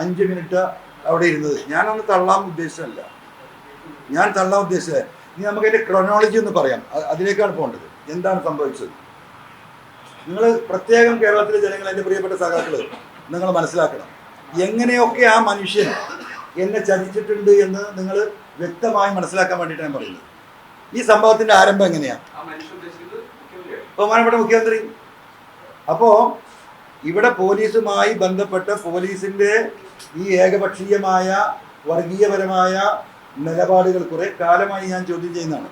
അഞ്ച് മിനിറ്റ് അവിടെ ഇരുന്നത്. ഞാനൊന്ന് തള്ളാൻ ഉദ്ദേശമല്ല ഞാൻ തള്ളാൻ ഉദ്ദേശിച്ചത് ഇനി നമുക്ക് അതിന്റെ ക്രൊണോളജി എന്ന് പറയാം അതിലേക്കാണ് പോകേണ്ടത്. എന്താണ് സംഭവിച്ചത്? നിങ്ങൾ പ്രത്യേകം കേരളത്തിലെ ജനങ്ങൾ എന്റെ പ്രിയപ്പെട്ട സഖാക്കൾ നിങ്ങൾ മനസ്സിലാക്കണം. എങ്ങനെയൊക്കെ ആ മനുഷ്യൻ എന്നെ ചതിച്ചിട്ടുണ്ട് എന്ന് നിങ്ങൾ വ്യക്തമായി മനസ്സിലാക്കാൻ വേണ്ടിയിട്ടാണ് ഞാൻ പറയുന്നത്. ഈ സംഭവത്തിന്റെ ആരംഭം എങ്ങനെയാണ് ബഹുമാനപ്പെട്ട മുഖ്യമന്ത്രി. അപ്പോ ഇവിടെ പോലീസുമായി ബന്ധപ്പെട്ട് പോലീസിന്റെ ഈ ഏകപക്ഷീയമായ വർഗീയപരമായ നിലപാടുകൾ കുറെ കാലമായി ഞാൻ ചോദ്യം ചെയ്യുന്നതാണ്.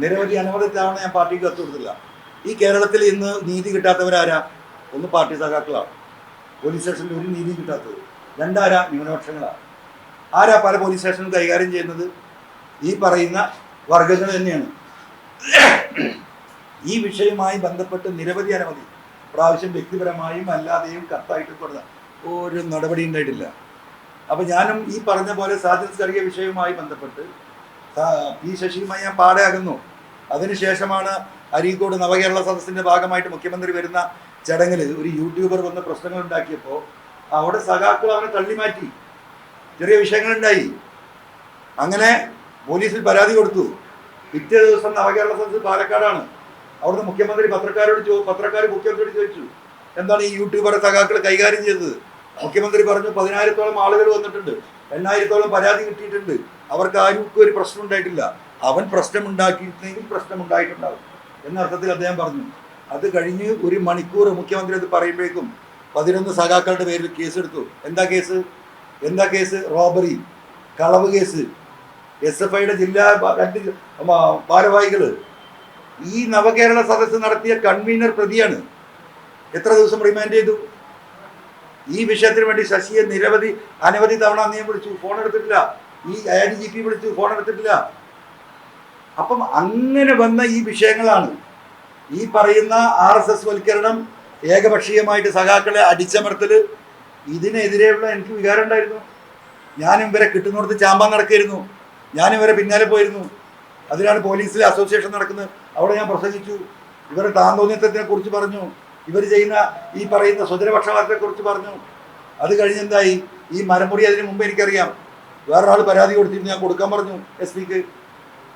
നിരവധി അനവധി തവണ ഞാൻ പാർട്ടിക്ക് കത്ത് കൊടുത്തില്ല ഈ കേരളത്തിൽ ഇന്ന് നീതി കിട്ടാത്തവരാരാ? ഒന്ന് പാർട്ടി സഖാക്കളാണ്. പോലീസ് സ്റ്റേഷനിൽ ഒരു നീതി കിട്ടാത്തത് രണ്ടാരാ ന്യൂനപക്ഷങ്ങളാണ് ആരാ പല പോലീസ് സ്റ്റേഷനും കൈകാര്യം ചെയ്യുന്നത്? ഈ പറയുന്ന വർഗങ്ങൾ തന്നെയാണ്. ഈ വിഷയവുമായി ബന്ധപ്പെട്ട് നിരവധി അനവധി പ്രാവശ്യം വ്യക്തിപരമായും അല്ലാതെയും കത്തായിട്ട് കൊടുത്ത ഒരു നടപടി ഉണ്ടായിട്ടില്ല. അപ്പൊ ഞാനും ഈ പറഞ്ഞ പോലെ സാധ്യസ്കറിയ വിഷയവുമായി ബന്ധപ്പെട്ട് പി ശശിയുമായി ഞാൻ പാടെ അകന്നു അതിനുശേഷമാണ് അരീക്കോട് നവകേരള സദസ്സിന്റെ ഭാഗമായിട്ട് മുഖ്യമന്ത്രി വരുന്ന ചടങ്ങിൽ ഒരു യൂട്യൂബർ വന്ന് പ്രശ്നങ്ങൾ ഉണ്ടാക്കിയപ്പോൾ അവിടെ സഖാക്കൾ അവനെ തള്ളിമാറ്റി ചെറിയ വിഷയങ്ങളുണ്ടായി. അങ്ങനെ പോലീസിൽ പരാതി കൊടുത്തു. പിറ്റേ ദിവസം നവകേരള സദസ്സ് പാലക്കാടാണ്. അവിടുന്ന് മുഖ്യമന്ത്രി പത്രക്കാരോട് ചോ പത്രക്കാർ മുഖ്യമന്ത്രിയോട് ചോദിച്ചു എന്താണ് ഈ യൂട്യൂബറെ സഖാക്കൾ കൈകാര്യം ചെയ്തത്? മുഖ്യമന്ത്രി പറഞ്ഞു പതിനായിരത്തോളം ആളുകൾ വന്നിട്ടുണ്ട് എണ്ണായിരത്തോളം പരാതി കിട്ടിയിട്ടുണ്ട്. അവർക്ക് ആർക്കും ഒരു പ്രശ്നം ഉണ്ടായിട്ടില്ല. അവൻ പ്രശ്നം ഉണ്ടാക്കിയിട്ടെങ്കിൽ പ്രശ്നം ഉണ്ടായിട്ടുണ്ടാവും എന്ന അർത്ഥത്തിൽ അദ്ദേഹം പറഞ്ഞു അത് കഴിഞ്ഞ് ഒരു മണിക്കൂർ മുഖ്യമന്ത്രി അത് പറയുമ്പോഴേക്കും പതിനൊന്ന് സഖാക്കളുടെ പേരിൽ കേസെടുത്തു. എന്താ കേസ്? എന്താ കേസ്? റോബറി കളവ് കേസ്. എസ് എഫ് ഐയുടെ ജില്ലാ രണ്ട് ഭാരവാഹികൾ ഈ നവകേരള സദസ്സ് നടത്തിയ കൺവീനർ പ്രതിയാണ്. എത്ര ദിവസം റിമാൻഡ് ചെയ്തു? ഈ വിഷയത്തിന് വേണ്ടി ശശിയെ നിരവധി അനവധി തവണ നീ വിളിച്ചു. ഫോൺ എടുത്തിട്ടില്ല. ഈ ഐ ജി പി വിളിച്ചു ഫോൺ എടുത്തിട്ടില്ല. അപ്പം അങ്ങനെ വന്ന ഈ വിഷയങ്ങളാണ്. ഈ പറയുന്ന ആർ എസ് എസ് വൽക്കരണം ഏകപക്ഷീയമായിട്ട് സഖാക്കളെ അടിച്ചമർത്തൽ ഇതിനെതിരെയുള്ള എനിക്ക് വികാരം ഉണ്ടായിരുന്നു. ഞാനും ഇവരെ കിട്ടുന്നിടത്ത് ചാമ്പാൻ നടക്കായിരുന്നു ഞാനും ഇവരെ പിന്നാലെ പോയിരുന്നു. അതിലാണ് പോലീസിലെ അസോസിയേഷൻ നടക്കുന്നത്. അവിടെ ഞാൻ പ്രസംഗിച്ചു. ഇവരുടെ താന്തോന്നിത്തത്തിനെ കുറിച്ച് പറഞ്ഞു. ഇവർ ചെയ്യുന്ന ഈ പറയുന്ന സ്വജനപക്ഷപാതത്തെ കുറിച്ച് പറഞ്ഞു. അത് കഴിഞ്ഞെന്തായി ഈ മരമുറി അതിന് മുമ്പ് എനിക്കറിയാം. വേറൊരാൾ പരാതി കൊടുത്തിരുന്നു. ഞാൻ കൊടുക്കാൻ പറഞ്ഞു എസ് പിക്ക്.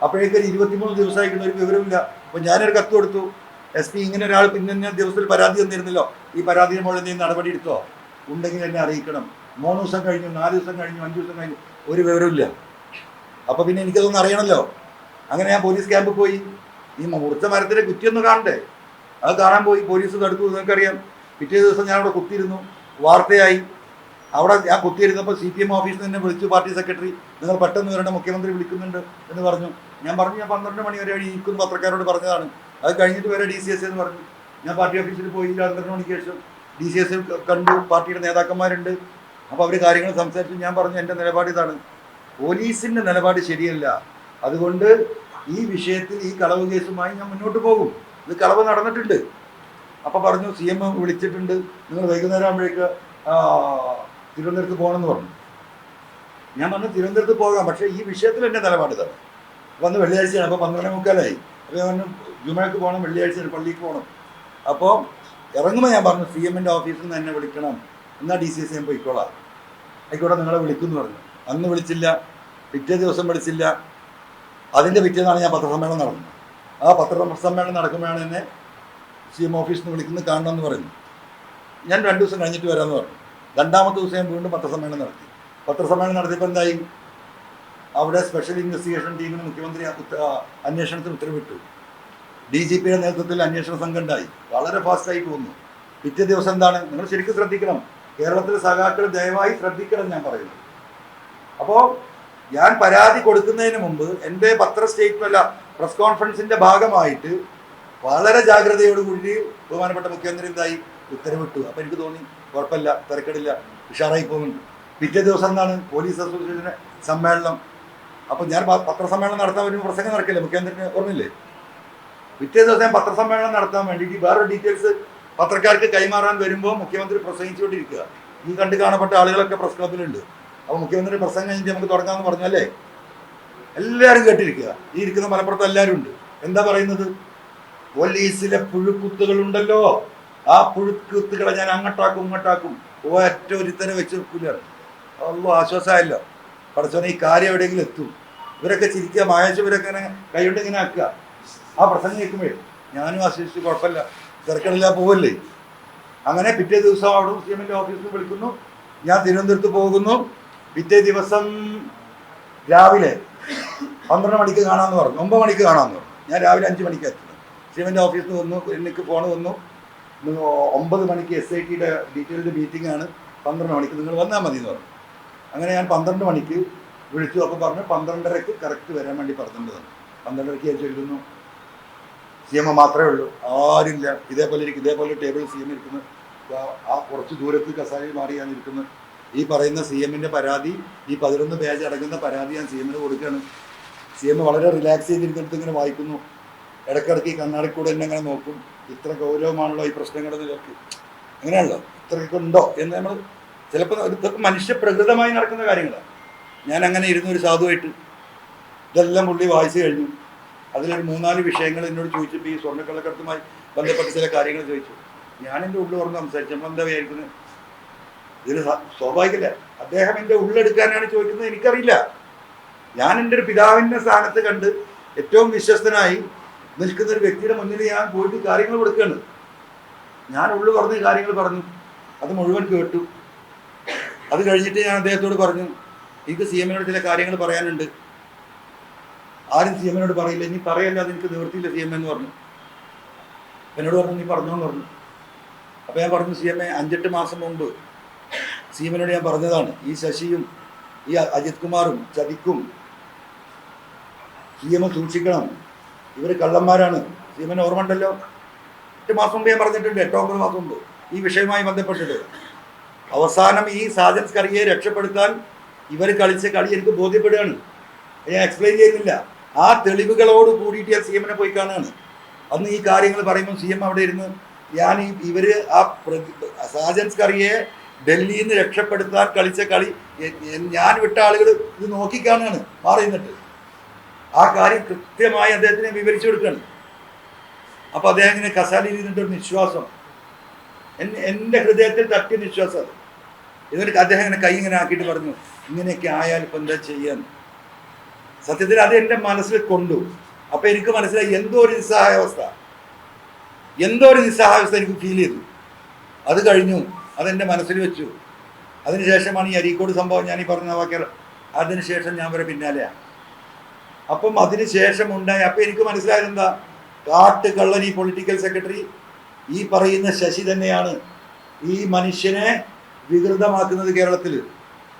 അപ്പോഴേക്കും ഒരു ഇരുപത്തിമൂന്ന് ദിവസമായിരിക്കുന്ന ഒരു വിവരമില്ല അപ്പോൾ ഞാനൊരു കത്ത് കൊടുത്തു. എസ് പി ഇങ്ങനെ ഒരാൾ പിന്നെ ദിവസത്തിൽ പരാതി തന്നിരുന്നല്ലോ. ഈ പരാതിയുടെ മുകളിൽ എന്തെങ്കിലും നടപടി എടുത്തോ? ഉണ്ടെങ്കിൽ എന്നെ അറിയിക്കണം. മൂന്ന് ദിവസം കഴിഞ്ഞു നാല് ദിവസം കഴിഞ്ഞു അഞ്ച് ദിവസം കഴിഞ്ഞു ഒരു വിവരമില്ല അപ്പോൾ പിന്നെ എനിക്കതൊന്നും അറിയണമല്ലോ അങ്ങനെ ഞാൻ പോലീസ് ക്യാമ്പിൽ പോയി. ഈ മുറിച്ച മരത്തിലെ കുറ്റിയൊന്ന് കാണണ്ടേ? അത് കാണാൻ പോയി പോലീസ് തടുത്തു നിങ്ങൾക്കറിയാം. പിറ്റേ ദിവസം ഞാൻ അവിടെ കുത്തിയിരുന്നു. വാർത്തയായി. അവിടെ ഞാൻ കുത്തിയിരുന്നപ്പോൾ സി പി എം ഓഫീസിൽ നിന്ന് വിളിച്ചു പാർട്ടി സെക്രട്ടറി നിങ്ങൾ പെട്ടെന്ന് വരേണ്ട മുഖ്യമന്ത്രി വിളിക്കുന്നുണ്ട് എന്ന് പറഞ്ഞു. ഞാൻ പറഞ്ഞു ഞാൻ പന്ത്രണ്ട് മണി വരെ ഇരിക്കുന്ന പത്രക്കാരോട് പറഞ്ഞതാണ്. അത് കഴിഞ്ഞിട്ട് വരെ ഡി സി എസ് എന്ന് പറഞ്ഞു. ഞാൻ പാർട്ടി ഓഫീസിൽ പോയി പന്ത്രണ്ട് മണിക്ക് ശേഷം ഡി സി എസ് കണ്ടു. പാർട്ടിയുടെ നേതാക്കന്മാരുണ്ട്. അപ്പോൾ അവർ കാര്യങ്ങൾ സംസാരിച്ചു. ഞാൻ പറഞ്ഞു എന്റെ നിലപാട് ഇതാണ്. പോലീസിന്റെ നിലപാട് ശരിയല്ല. അതുകൊണ്ട് ഈ വിഷയത്തിൽ ഈ കളവ് കേസുമായി ഞാൻ മുന്നോട്ട് പോകും. ഇത് കളവ് നടന്നിട്ടുണ്ട്. അപ്പോൾ പറഞ്ഞു സി എം വിളിച്ചിട്ടുണ്ട്. നിങ്ങൾ വൈകുന്നേരം ആകുമ്പോഴേക്ക് തിരുവനന്തപുരത്ത് പോകണമെന്ന് പറഞ്ഞു. ഞാൻ പറഞ്ഞു തിരുവനന്തപുരത്ത് പോകാം. പക്ഷേ ഈ വിഷയത്തിൽ എന്റെ നിലപാട് ഇതാണ് വന്ന് വെള്ളിയാഴ്ചയാണ്. അപ്പോൾ പന്ത്രണ്ടേ മുക്കാലായി. അപ്പോൾ ഞാൻ പറഞ്ഞു ജുമയ്ക്ക് പോകണം വെള്ളിയാഴ്ച പള്ളിക്ക് പോകണം. അപ്പോൾ ഇറങ്ങുമ്പോൾ ഞാൻ പറഞ്ഞു സി എമ്മിന്റെ ഓഫീസിൽ നിന്ന് എന്നെ വിളിക്കണം. എന്നാൽ ഡി സി എസ് ഞാൻ പോയിക്കോളാം. ആയിക്കോട്ടെ നിങ്ങളെ വിളിക്കുമെന്ന് പറഞ്ഞു. അന്ന് വിളിച്ചില്ല. പിറ്റേ ദിവസം വിളിച്ചില്ല. അതിന്റെ പിറ്റേന്നാണ് ഞാൻ പത്രസമ്മേളനം നടന്നത് ആ പത്രസമ്മേളനം നടക്കുമ്പോഴാണ് എന്നെ സി എം ഓഫീസിൽ നിന്ന് വിളിക്കുന്നത് കാണണമെന്ന് പറഞ്ഞു ഞാൻ രണ്ട് ദിവസം കഴിഞ്ഞിട്ട് വരാമെന്ന് പറഞ്ഞു. രണ്ടാമത്തെ ദിവസം ഞാൻ വീണ്ടും പത്രസമ്മേളനം നടത്തി. പത്രസമ്മേളനം നടത്തിയപ്പോൾ എന്തായി? അവിടെ സ്പെഷ്യൽ ഇൻവെസ്റ്റിഗേഷൻ ടീമിന് മുഖ്യമന്ത്രി അന്വേഷണത്തിന് ഉത്തരവിട്ടു. ഡി ജി പിയുടെ നേതൃത്വത്തിൽ അന്വേഷണ സംഘം ഉണ്ടായി. വളരെ ഫാസ്റ്റായി പോകുന്നു. പിറ്റേ ദിവസം എന്താണ്? നിങ്ങൾ ശരിക്കും ശ്രദ്ധിക്കണം. കേരളത്തിലെ സഖാക്കൾ ദയവായി ശ്രദ്ധിക്കണം ഞാൻ പറയുന്നത് അപ്പോൾ ഞാൻ പരാതി കൊടുക്കുന്നതിന് മുമ്പ് എന്റെ പത്ര സ്റ്റേറ്റ്മെന്റ് അല്ല പ്രസ് കോൺഫറൻസിന്റെ ഭാഗമായിട്ട് വളരെ ജാഗ്രതയോടുകൂടി ബഹുമാനപ്പെട്ട മുഖ്യമന്ത്രി എന്തായി? ഉത്തരവിട്ടു. അപ്പം എനിക്ക് തോന്നി കുഴപ്പമില്ല തിരക്കടില്ല ഉഷാറായി പോകുന്നുണ്ട് പിറ്റേ ദിവസം എന്താണ്? പോലീസ് അസോസിയേഷന്റെ സമ്മേളനം. അപ്പം ഞാൻ പത്രസമ്മേളനം നടത്താൻ ഒരു പ്രസംഗം നടക്കില്ലേ? മുഖ്യമന്ത്രിന് ഓർമ്മയില്ലേ? പിറ്റേ ദിവസം ഞാൻ പത്രസമ്മേളനം നടത്താൻ വേണ്ടിയിട്ട് വേറൊരു ഡീറ്റെയിൽസ് പത്രക്കാർക്ക് കൈമാറാൻ വരുമ്പോൾ മുഖ്യമന്ത്രി പ്രസംഗിച്ചുകൊണ്ടിരിക്കുക. ഈ കണ്ടു കാണപ്പെട്ട ആളുകളൊക്കെ പ്രസ് ക്ലബിലുണ്ട് അപ്പോൾ മുഖ്യമന്ത്രി പ്രസംഗം കഴിഞ്ഞിട്ട് നമുക്ക് തുടങ്ങാമെന്ന് പറഞ്ഞു അല്ലേ? എല്ലാവരും കേട്ടിരിക്കുക. ഈ ഇരിക്കുന്ന മലപ്പുറത്ത് എല്ലാവരും ഉണ്ട്. എന്താ പറയുന്നത്? പോലീസിലെ പുഴുക്കുത്തുകൾ ഉണ്ടല്ലോ ആ പുഴുക്കുത്തുകളെ ഞാൻ അങ്ങോട്ടാക്കും ഇങ്ങോട്ടാക്കും. ഒറ്റ ഒരുത്തനെ വെച്ച് വെക്കില്ലാണ് അല്ലോ ആശ്വാസമായല്ലോ പടച്ചോനെ ഈ കാര്യം എവിടെയെങ്കിലും എത്തും. ഇവരൊക്കെ ചിരിക്കുക മായച്ചവരൊക്കെ ഇങ്ങനെ കൈകൊണ്ട് ഇങ്ങനെ ആക്കുക. ആ പ്രസംഗം കേൾക്കുമ്പോഴേ ഞാനും ആശ്വസിച്ച് കുഴപ്പമില്ല. തിരക്കടില്ല പോവല്ലേ? അങ്ങനെ പിറ്റേ ദിവസം അവിടെ സി എമ്മിന്റെ ഓഫീസിൽ വിളിക്കുന്നു. ഞാൻ തിരുവനന്തപുരത്ത് പോകുന്നു. പിറ്റേ ദിവസം രാവിലെ പന്ത്രണ്ട് മണിക്ക് കാണാമെന്ന് പറഞ്ഞു. ഒമ്പത് മണിക്ക് കാണാമെന്ന് പറഞ്ഞു. ഞാൻ രാവിലെ അഞ്ച് മണിക്ക് എത്തുന്നു ശിവന്റെ ഓഫീസിൽ നിന്ന് വന്നു എനിക്ക് ഫോൺ വന്നു. ഒമ്പത് മണിക്ക് എസ് ഐ ടിയുടെ ഡീറ്റെയിൽഡ് മീറ്റിംഗ് ആണ്. പന്ത്രണ്ട് മണിക്ക് നിങ്ങൾ വന്നാൽ മതി എന്ന് പറഞ്ഞു. അങ്ങനെ ഞാൻ പന്ത്രണ്ട് മണിക്ക് വിളിച്ചു അപ്പോൾ പറഞ്ഞു. പന്ത്രണ്ടരക്ക് കറക്റ്റ് വരാൻ വേണ്ടി പറഞ്ഞിട്ടുണ്ട്. പന്ത്രണ്ടരക്ക് ഞാൻ ചൊല്ലുന്നു സി എം മാത്രമേ ഉള്ളൂ? ആരില്ല ഇതേപോലെ ഇരിക്കും ഇതേപോലെ ടേബിൾ സി എം ഇരിക്കുന്നു. ആ- കുറച്ച് ദൂരത്ത് കസാരി മാറി ഞാൻ ഇരിക്കുന്നു. ഈ പറയുന്ന സി എമ്മിന്റെ പരാതി ഈ പതിനൊന്ന് പേജ് അടങ്ങുന്ന പരാതി ഞാൻ സി എമ്മിന് കൊടുക്കുകയാണ്. സി എം വളരെ റിലാക്സ് ചെയ്തിരുന്നിടത്ത് ഇങ്ങനെ വായിക്കുന്നു. ഇടയ്ക്കിടയ്ക്ക് ഈ കണ്ണാടി കൂടെ എന്നെ അങ്ങനെ നോക്കും. ഇത്ര ഗൗരവമാണല്ലോ ഈ പ്രശ്നങ്ങളുടെ നിലയ്ക്ക് അങ്ങനെയാണല്ലോ. ഇത്രയൊക്കെ ഉണ്ടോ എന്ന് നമ്മൾ ചിലപ്പോൾ ഇതൊക്കെ മനുഷ്യപ്രകൃതമായി നടക്കുന്ന കാര്യങ്ങളാണ്. ഞാൻ അങ്ങനെ ഇരുന്ന് ഒരു സാധുവായിട്ട് ഇതെല്ലാം പുള്ളി വായിച്ചു കഴിഞ്ഞു. അതിലൊരു മൂന്നാൽ വിഷയങ്ങൾ എന്നോട് ചോദിച്ചപ്പോൾ ഈ സ്വർണക്കള്ളക്കടത്തുമായി ബന്ധപ്പെട്ട ചില കാര്യങ്ങൾ ചോദിച്ചു. ഞാൻ എന്റെ ഉള്ളിൽ ഓർമ്മ സംസാരിച്ചു. നമ്മൾ എന്താ വിചാരിക്കുന്നത് ഇതിന് സ്വാഭാവികല്ല അദ്ദേഹം എന്റെ ഉള്ളെടുക്കാനാണ് ചോദിക്കുന്നത്. എനിക്കറിയില്ല. ഞാൻ എന്റെ ഒരു പിതാവിന്റെ സ്ഥാനത്ത് കണ്ട് ഏറ്റവും വിശ്വസ്തനായി നിൽക്കുന്ന ഒരു വ്യക്തിയുടെ മുന്നിൽ ഞാൻ പോയിട്ട് കാര്യങ്ങൾ കൊടുക്കുകയാണ്. ഞാൻ ഉള്ളു പറഞ്ഞ കാര്യങ്ങൾ പറഞ്ഞു. അത് മുഴുവൻ കേട്ടു. അത് കഴിഞ്ഞിട്ട് ഞാൻ അദ്ദേഹത്തോട് പറഞ്ഞു എനിക്ക് സി എമ്മിനോട് ചില കാര്യങ്ങൾ പറയാനുണ്ട്. ആരും സി എമ്മിനോട് പറയില്ല. ഇനി പറയല്ലാതെ എനിക്ക് നിവൃത്തിയില്ല സി എം എന്ന് പറഞ്ഞു. എന്നോട് പറഞ്ഞു നീ പറഞ്ഞോന്ന് പറഞ്ഞു. അപ്പോൾ ഞാൻ പറഞ്ഞു സി എം എ അഞ്ചെട്ട് മാസം മുമ്പ് സി എമ്മിനോട് ഞാൻ പറഞ്ഞതാണ് ഈ ശശിയും ഈ അജിത് കുമാറും ചതിക്കും എം സൂക്ഷിക്കണം. ഇവർ കള്ളന്മാരാണ്. സീമൻ ഓർമ്മ ഉണ്ടല്ലോ എട്ട് മാസം മുമ്പ് ഞാൻ പറഞ്ഞിട്ടുണ്ട് എട്ടോ ഒമ്പത് മാസം മുമ്പ് ഈ വിഷയവുമായി ബന്ധപ്പെട്ടിട്ട്. അവസാനം ഈ സാജൻസ് കറിയെ രക്ഷപ്പെടുത്താൻ ഇവർ കളിച്ച കളി എനിക്ക് ബോധ്യപ്പെടുകയാണ്. ഞാൻ എക്സ്പ്ലെയിൻ ചെയ്യുന്നില്ല. ആ തെളിവുകളോട് കൂടിയിട്ട് ഞാൻ സി എമ്മിനെ പോയി കാണുകയാണ്. അന്ന് ഈ കാര്യങ്ങൾ പറയുമ്പോൾ സി എം അവിടെ ഇരുന്ന് ഞാൻ ഈ ഇവർ ആ പ്രതി- സാജൻസ് കറിയെ ഡൽഹിയിൽ നിന്ന് രക്ഷപ്പെടുത്താൻ കളിച്ച കളി ഞാൻ വിട്ട ആളുകൾ ഇത് നോക്കിക്കാണാണ് മാറി ആ കാര്യം കൃത്യമായി അദ്ദേഹത്തിന് വിവരിച്ചു കൊടുക്കുകയാണ് അപ്പോൾ അദ്ദേഹം ഇങ്ങനെ കസാലയിൽ ഇരുന്നിട്ട് ഒരു നിശ്വാസം. എൻ- എന്റെ ഹൃദയത്തിൽ തട്ടിയ നിശ്വാസം അത്. എന്നിട്ട് അദ്ദേഹം ഇങ്ങനെ കൈ ഇങ്ങനെ ആക്കിയിട്ട് പറഞ്ഞു ഇങ്ങനെയൊക്കെ ആയാൽ ഇപ്പം എന്താ ചെയ്യാൻ സത്യത്തിൽ അത് എന്റെ മനസ്സിൽ കൊണ്ടു. അപ്പൊ എനിക്ക് മനസ്സിലായി എന്തോ ഒരു നിസ്സഹായാവസ്ഥ. എന്തോ ഒരു നിസ്സഹായാവസ്ഥ എനിക്ക് ഫീൽ ചെയ്തു. അത് കഴിഞ്ഞു. അതെന്റെ മനസ്സിൽ വെച്ചു. അതിനുശേഷമാണ് ഈ അരീക്കോട് സംഭവം ഞാൻ ഈ പറഞ്ഞ വാക്യർ അതിനുശേഷം ഞാൻ വരെ പിന്നാലെയാണ് അപ്പം അതിനുശേഷം ഉണ്ടായി അപ്പം എനിക്ക് മനസ്സിലായത് എന്താ? കാട്ടുകള്ളൻ ഈ പൊളിറ്റിക്കൽ സെക്രട്ടറി ഈ പറയുന്ന ശശി തന്നെയാണ് ഈ മനുഷ്യനെ വികൃതമാക്കുന്നത് കേരളത്തിൽ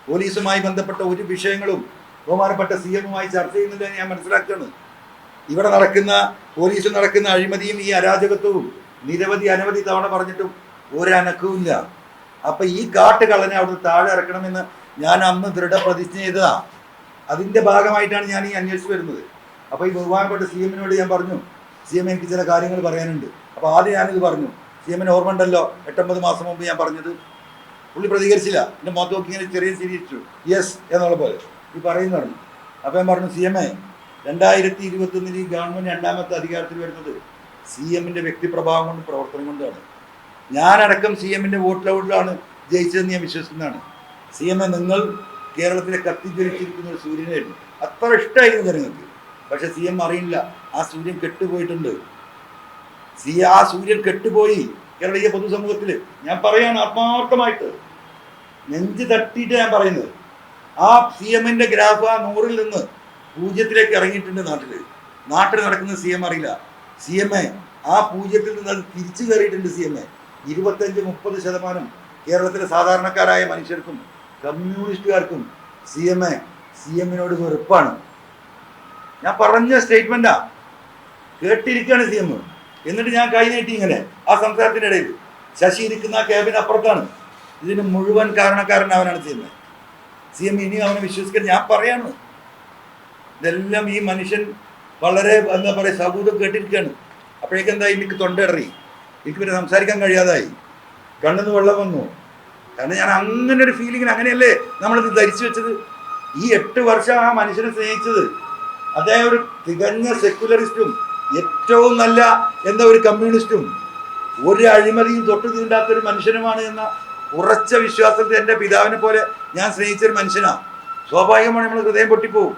പോലീസുമായി ബന്ധപ്പെട്ട ഒരു വിഷയങ്ങളും ബഹുമാനപ്പെട്ട സി എമ്മുമായി ചർച്ച ചെയ്യുന്നില്ല ഞാൻ മനസ്സിലാക്കുകയാണ്. ഇവിടെ നടക്കുന്ന പോലീസിൽ നടക്കുന്ന അഴിമതിയും ഈ അരാജകത്വവും നിരവധി അനവധി തവണ പറഞ്ഞിട്ടും ഒരനക്കവുമില്ല. അപ്പൊ ഈ കാട്ട് കളനെ അവിടെ താഴെ ഇറക്കണമെന്ന് ഞാൻ അന്ന് ദൃഢപ്രതിജ്ഞ ചെയ്തതാ. അതിന്റെ ഭാഗമായിട്ടാണ് ഞാൻ ഈ അന്വേഷിച്ച് വരുന്നത്. അപ്പൊ ഈ ബഹുമാനപ്പെട്ട സി എമ്മിനോട് ഞാൻ പറഞ്ഞു സി എം എനിക്ക് ചില കാര്യങ്ങൾ പറയാനുണ്ട്. അപ്പൊ ആദ്യം ഞാനിത് പറഞ്ഞു. സി എമ്മിന് ഓർമ്മ ഉണ്ടല്ലോ എട്ടൊമ്പത് മാസം മുമ്പ് ഞാൻ പറഞ്ഞത്. പുള്ളി പ്രതികരിച്ചില്ല. എന്റെ മുഖത്ത് നോക്കി ഇങ്ങനെ ചെറിയ ചിരിച്ചു യെസ് എന്നുള്ള പോലെ. ഈ പറയുന്നു പറഞ്ഞു. അപ്പോൾ ഞാൻ പറഞ്ഞു സി എം എ രണ്ടായിരത്തി ഇരുപത്തൊന്നിൽ ഈ ഗവൺമെന്റ് രണ്ടാമത്തെ അധികാരത്തിൽ വരുന്നത് സി എമ്മിന്റെ വ്യക്തിപ്രഭാവം കൊണ്ടും പ്രവർത്തനം കൊണ്ടാണ് ഞാനടക്കം സി എമ്മിന്റെ വോട്ടിലൗട്ടിലാണ് ജയിച്ചതെന്ന് ഞാൻ വിശ്വസിക്കുന്നതാണ്. സി എം നിങ്ങൾ കേരളത്തിലെ കത്തിജ്വലിച്ചിരിക്കുന്ന ഒരു സൂര്യനായിരുന്നു. അത്ര ഇഷ്ടമായിരുന്നു ജനങ്ങൾക്ക്. പക്ഷെ സി എം അറിയില്ല. ആ സൂര്യൻ കെട്ടുപോയിട്ടുണ്ട്. സി ആ സൂര്യൻ കെട്ടുപോയി കേരളീയ പൊതുസമൂഹത്തിൽ ഞാൻ പറയാണ് ആത്മാർത്ഥമായിട്ട്. നെഞ്ച് തട്ടിയിട്ട് ഞാൻ പറയുന്നത്. ആ സി എമ്മിന്റെ ഗ്രാഫ് ആ നൂറിൽ നിന്ന് പൂജ്യത്തിലേക്ക് ഇറങ്ങിയിട്ടുണ്ട് നാട്ടിൽ നാട്ടിൽ നടക്കുന്ന സി എം അറിയില്ല. സി എം എ ആ പൂജ്യത്തിൽ നിന്ന് അത് തിരിച്ചു കയറിയിട്ടുണ്ട് സി എം എ. ഇരുപത്തഞ്ച് മുപ്പത് ശതമാനം കേരളത്തിലെ സാധാരണക്കാരായ മനുഷ്യർക്കും കമ്മ്യൂണിസ്റ്റുകാർക്കും സി എം എ സി എമ്മിനോട് വെറുപ്പാണ് ഞാൻ പറഞ്ഞ സ്റ്റേറ്റ്മെന്റാ. കേട്ടിരിക്കുകയാണ് സി എം എന്നിട്ട് ഞാൻ കൈ നീട്ടി ഇങ്ങനെ ആ സംസാരത്തിന്റെ ഇടയിൽ. ശശി ഇരിക്കുന്ന ആ ക്യാബിന് അപ്പുറത്താണ്. ഇതിന് മുഴുവൻ കാരണക്കാരൻ അവനാണ് സി എം സി എം ഇനി അവനെ വിശ്വസിക്കാൻ ഞാൻ പറയാണ്. ഇതെല്ലാം ഈ മനുഷ്യൻ വളരെ എന്താ പറയുക സൗഹൃദം കേട്ടിരിക്കുകയാണ്. അപ്പോഴേക്കെന്താ എനിക്ക് തൊണ്ടയിടറി? എനിക്ക് പിന്നെ സംസാരിക്കാൻ കഴിയാതായി. കണ്ണെന്ന് വെള്ളം വന്നു. കാരണം ഞാൻ അങ്ങനെ ഒരു ഫീലിങ്ങിന് അങ്ങനെയല്ലേ നമ്മളിത് ധരിച്ചു വെച്ചത്? ഈ എട്ട് വർഷം ആ മനുഷ്യനെ സ്നേഹിച്ചത് അദ്ദേഹം ഒരു തികഞ്ഞ സെക്യുലറിസ്റ്റും ഏറ്റവും നല്ല എന്താ ഒരു കമ്മ്യൂണിസ്റ്റും ഒരു അഴിമതിയും തൊട്ടു തീണ്ടാത്ത ഒരു മനുഷ്യനുമാണ് എന്ന ഉറച്ച വിശ്വാസത്തിൽ എന്റെ പിതാവിനെ പോലെ ഞാൻ സ്നേഹിച്ചൊരു മനുഷ്യനാണ് സ്വാഭാവികമാണ് നമ്മൾ ഹൃദയം പൊട്ടിപ്പോവും.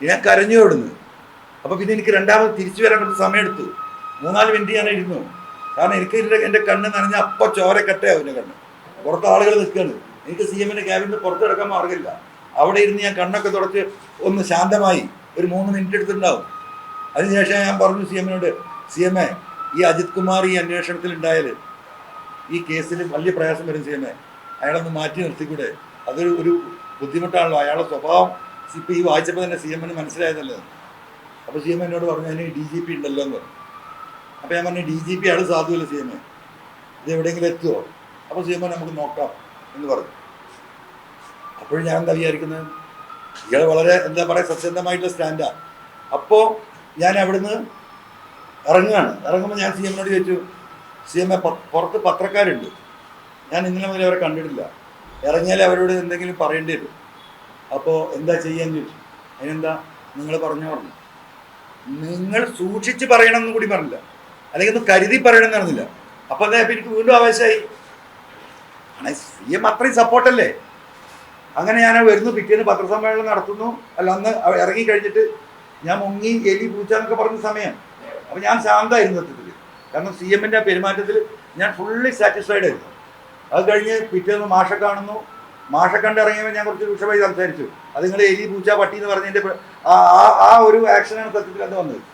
ഞാൻ കരഞ്ഞു വിടുന്നു അപ്പോൾ പിന്നെ എനിക്ക് രണ്ടാമത് തിരിച്ചു വരാൻ കുറച്ച് സമയമെടുത്തു. മൂന്നാൽ മിനിറ്റ് ഞാൻ ഇരുന്നു കാരണം എനിക്ക് എന്റെ കണ്ണ് നനഞ്ഞ അപ്പൊ ചോരക്കട്ടയാവും എന്റെ കണ്ണ്. പുറത്ത് ആളുകൾ നിൽക്കുകയാണ് എനിക്ക് സി എമ്മിന്റെ ക്യാബിൽ പുറത്തെടുക്കാൻ മാർഗമില്ല അവിടെ ഇരുന്ന് ഞാൻ കണ്ണൊക്കെ തുടച്ച് ഒന്ന് ശാന്തമായി ഒരു മൂന്ന് മിനിറ്റ് എടുത്തിട്ടുണ്ടാവും. അതിനുശേഷം ഞാൻ പറഞ്ഞു സി എമ്മിനോട് സി എം എ ഈ അജിത് കുമാർ ഈ അന്വേഷണത്തിൽ ഉണ്ടായാൽ ഈ കേസിൽ വലിയ പ്രയാസം വരും സി എം എ അയാളൊന്ന് മാറ്റി നിർത്തിക്കൂടെ? അതൊരു ഒരു ബുദ്ധിമുട്ടാണല്ലോ. അയാളുടെ സ്വഭാവം ഇപ്പം ഈ വായിച്ചപ്പോൾ തന്നെ സി എമ്മിന് മനസ്സിലായതല്ലേ? അപ്പോൾ സി എം എന്നോട് പറഞ്ഞു അതിന് ഡി ജി പി ഉണ്ടല്ലോ എന്ന് പറഞ്ഞു. അപ്പോൾ ഞാൻ പറഞ്ഞു ഡി ജി പി ആണ് സാധുവല്ല സി എം എ ഇത് എവിടെയെങ്കിലും എത്തുമോ അപ്പോൾ സി എം നമുക്ക് നോക്കാം എന്ന് പറഞ്ഞു. അപ്പോഴും ഞാൻ എന്താ വിചാരിക്കുന്നത് ഇയാൾ വളരെ എന്താ പറയുക സത്യസന്ധമായിട്ടുള്ള സ്റ്റാൻഡാണ് അപ്പോൾ ഞാൻ അവിടുന്ന് ഇറങ്ങുകയാണ്. ഇറങ്ങുമ്പോൾ ഞാൻ സി എമ്മിനോട് ചോദിച്ചു സി എം എ പുറത്ത് പത്രക്കാരുണ്ട്. ഞാൻ ഇന്നലെ മുതൽ അവരെ കണ്ടിട്ടില്ല. ഇറങ്ങിയാലേ അവരോട് എന്തെങ്കിലും പറയേണ്ടി വരും. അപ്പോൾ എന്താ ചെയ്യാന്ന് ചോദിച്ചു. അതിനെന്താ? നിങ്ങൾ പറഞ്ഞു പറഞ്ഞു നിങ്ങൾ സൂക്ഷിച്ച് പറയണമെന്ന് കൂടി പറഞ്ഞില്ല. അല്ലെങ്കിൽ ഒന്ന് കരുതി പറയണം കാണുന്നില്ല അപ്പൊ ഇപ്പം എനിക്ക് വീണ്ടും ആവേശമായി. സി എം അത്രയും സപ്പോർട്ടല്ലേ അങ്ങനെ ഞാൻ വരുന്നു പിറ്റേന്ന് പത്രസമ്മേളനം നടത്തുന്നു. അല്ല അന്ന് ഇറങ്ങി കഴിഞ്ഞിട്ട് ഞാൻ മുങ്ങി എലി പൂച്ച എന്നൊക്കെ പറഞ്ഞ സമയം. അപ്പം ഞാൻ ശാന്തമായിരുന്നു സത്യത്തിൽ കാരണം സി എമ്മിന്റെ പെരുമാറ്റത്തിൽ ഞാൻ ഫുള്ളി സാറ്റിസ്ഫൈഡ് ആയിരുന്നു. അത് കഴിഞ്ഞ് പിറ്റേന്ന് മാഷ കാണുന്നു. മാഷ കണ്ട് ഇറങ്ങിയപ്പോൾ ഞാൻ കുറച്ച് രൂക്ഷമായി സംസാരിച്ചു. അത് നിങ്ങൾ എലി പൂച്ച പട്ടി എന്ന് പറഞ്ഞതിന്റെ ആ- ആ ഒരു ആക്ഷനാണ് സത്യത്തിൽ അത് വന്നത്.